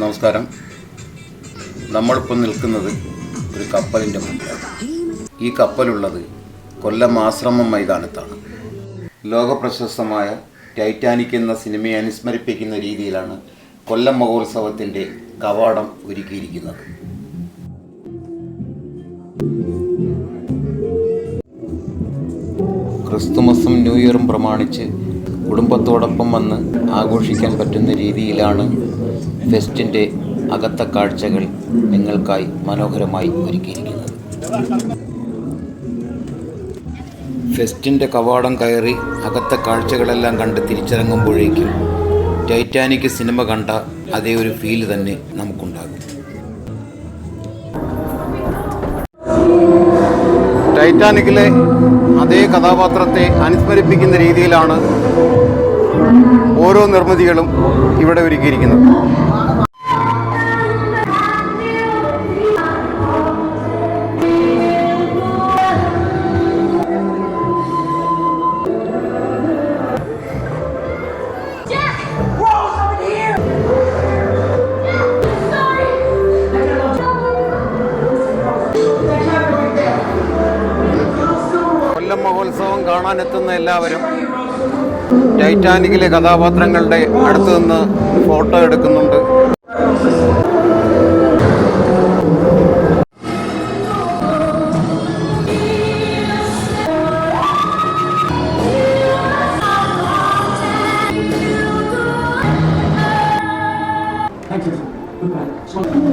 നമസ്കാരം. നമ്മളിപ്പോൾ നിൽക്കുന്നത് ഒരു കപ്പലിന്റെ മുന്നിലാണ് ഈ കപ്പലുള്ളത് കൊല്ലം ആശ്രമം മൈതാനത്താണ്. ലോകപ്രശസ്തമായ ടൈറ്റാനിക് എന്ന സിനിമയെ അനുസ്മരിപ്പിക്കുന്ന രീതിയിലാണ് കൊല്ലം മഹോത്സവത്തിന്റെ കവാടം ഒരുക്കിയിരിക്കുന്നത്. ക്രിസ്തുമസും ന്യൂ ഇയറും പ്രമാണിച്ച് കുടുംബത്തോടൊപ്പം വന്ന് ആഘോഷിക്കാൻ പറ്റുന്ന രീതിയിലാണ് ഫെസ്റ്റിന്റെ അകത്ത കാഴ്ചകൾ നിങ്ങൾക്കായി മനോഹരമായി ഒരുക്കിയിരിക്കുന്നത്. ഫെസ്റ്റിന്റെ കവാടം കയറി അകത്ത കാഴ്ചകളെല്ലാം കണ്ട് തിരിച്ചിറങ്ങുമ്പോഴേക്കും ടൈറ്റാനിക് സിനിമ കണ്ട അതേ ഒരു ഫീൽ തന്നെ നമുക്കുണ്ടാകും. ടൈറ്റാനിക്കിലെ അതേ കഥാപാത്രത്തെ അനുസ്മരിപ്പിക്കുന്ന രീതിയിലാണ് ഓരോ നിർമ്മിതികളും ഇവിടെ ഒരുക്കിയിരിക്കുന്നത്. മഹോത്സവം കാണാനെത്തുന്ന എല്ലാവരും ടൈറ്റാനിക്കിലെ കഥാപാത്രങ്ങളുടെ അടുത്ത് നിന്ന് ഫോട്ടോ എടുക്കുന്നുണ്ട്. അതുപോലെ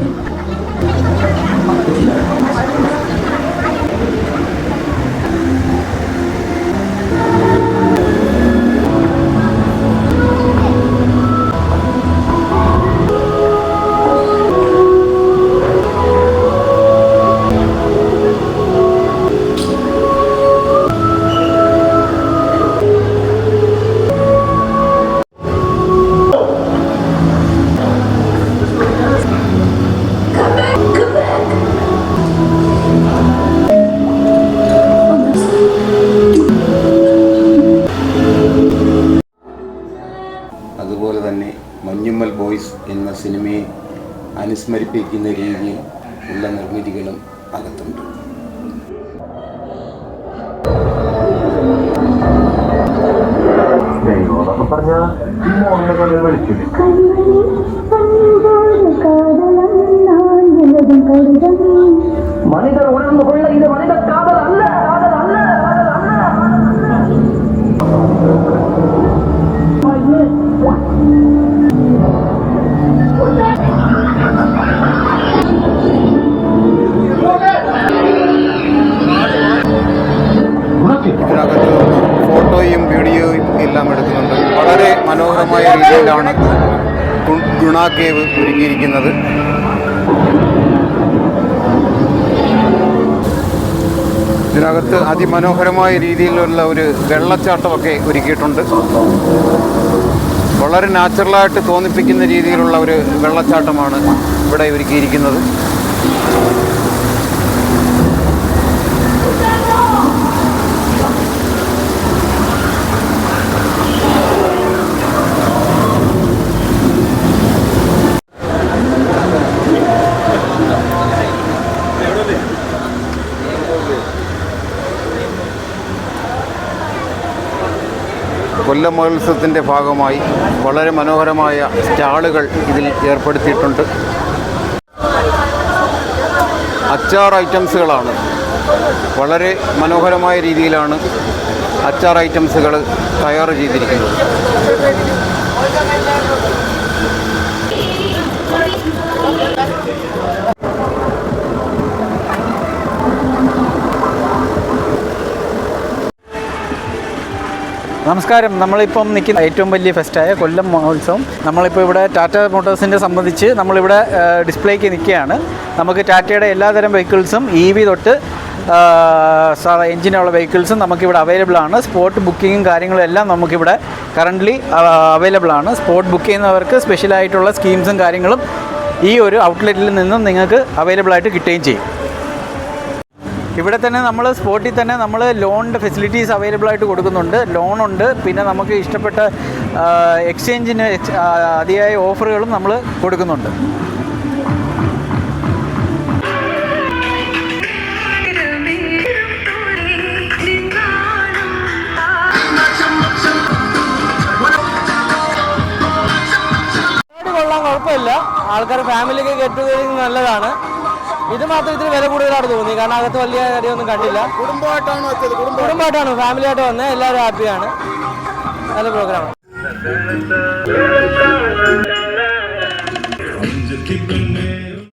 സിനിമയെ അനുസ്മരിപ്പിക്കുന്ന രീതിയിൽ ഉള്ള നിർമ്മിതികളും അകത്തുണ്ട് ദൈവം പറഞ്ഞ മോഹനെ പോലെ വിളിച്ചില്ലേ மனிதர் உணர்ந்து கொள்ள இது மனித ഗുണ കേവ് ഒരുങ്ങിയിരിക്കുന്നത്. ഇതിനകത്ത് അതിമനോഹരമായ രീതിയിലുള്ള ഒരു വെള്ളച്ചാട്ടമൊക്കെ ഒരുക്കിയിട്ടുണ്ട്. വളരെ നാച്ചുറലായിട്ട് തോന്നിപ്പിക്കുന്ന രീതിയിലുള്ള ഒരു വെള്ളച്ചാട്ടമാണ് ഇവിടെ ഒരുക്കിയിരിക്കുന്നത്. കൊല്ലം മഹോത്സവത്തിന്റെ ഭാഗമായി വളരെ മനോഹരമായ സ്റ്റാളുകൾ ഇതിൽ ഏർപ്പെടുത്തിയിട്ടുണ്ട്. അച്ചാർ ഐറ്റംസുകളാണ്. വളരെ മനോഹരമായ രീതിയിലാണ് അച്ചാർ ഐറ്റംസുകൾ തയ്യാർ ചെയ്തിരിക്കുന്നത്. നമസ്കാരം. നമ്മളിപ്പം നിൽക്കുന്ന ഏറ്റവും വലിയ ഫെസ്റ്റായ കൊല്ലം മഹോത്സവം. നമ്മളിപ്പോൾ ഇവിടെ ടാറ്റ മോട്ടോഴ്സിനെ സംബന്ധിച്ച് നമ്മളിവിടെ ഡിസ്പ്ലേക്ക് നിൽക്കുകയാണ്. നമുക്ക് ടാറ്റയുടെ എല്ലാതരം വെഹിക്കിൾസും ഇ വി തൊട്ട് എഞ്ചിനുള്ള വെഹിക്കിൾസും നമുക്കിവിടെ അവൈലബിൾ ആണ്. സ്പോട്ട് ബുക്കിങ്ങും കാര്യങ്ങളും എല്ലാം നമുക്കിവിടെ കറന്റ്ലി അവൈലബിൾ ആണ്. സ്പോട്ട് ബുക്ക് ചെയ്യുന്നവർക്ക് സ്പെഷ്യലായിട്ടുള്ള സ്കീംസും കാര്യങ്ങളും ഈ ഒരു ഔട്ട്ലെറ്റിൽ നിന്നും നിങ്ങൾക്ക് അവൈലബിൾ ആയിട്ട് കിട്ടുകയും ചെയ്യും. ഇവിടെ തന്നെ നമ്മൾ സ്പോട്ടിൽ തന്നെ നമ്മൾ ലോണിന്റെ ഫെസിലിറ്റീസ് അവൈലബിൾ ആയിട്ട് കൊടുക്കുന്നുണ്ട്. ലോണുണ്ട് പിന്നെ നമുക്ക് ഇഷ്ടപ്പെട്ട എക്സ്ചേഞ്ചിന് എക്സ്- അതിയായ ഓഫറുകളും നമ്മൾ കൊടുക്കുന്നുണ്ട്. കുഴപ്പമില്ല. ആൾക്കാർ ഫാമിലിക്ക് ടുഗദറിങ് നല്ലതാണ്. ഇത് മാത്രം ഇത്തിരി വില കൂടുതലാണ് തോന്നി. കാരണം അകത്ത് വലിയ കാര്യമൊന്നും കണ്ടില്ല. കുടുംബമായിട്ടാണ് വെച്ചത്? കുടുംബമായിട്ടാണ്. ഫാമിലി ആയിട്ട് വന്നത് എല്ലാവരും ഹാപ്പിയാണ് നല്ല പ്രോഗ്രാം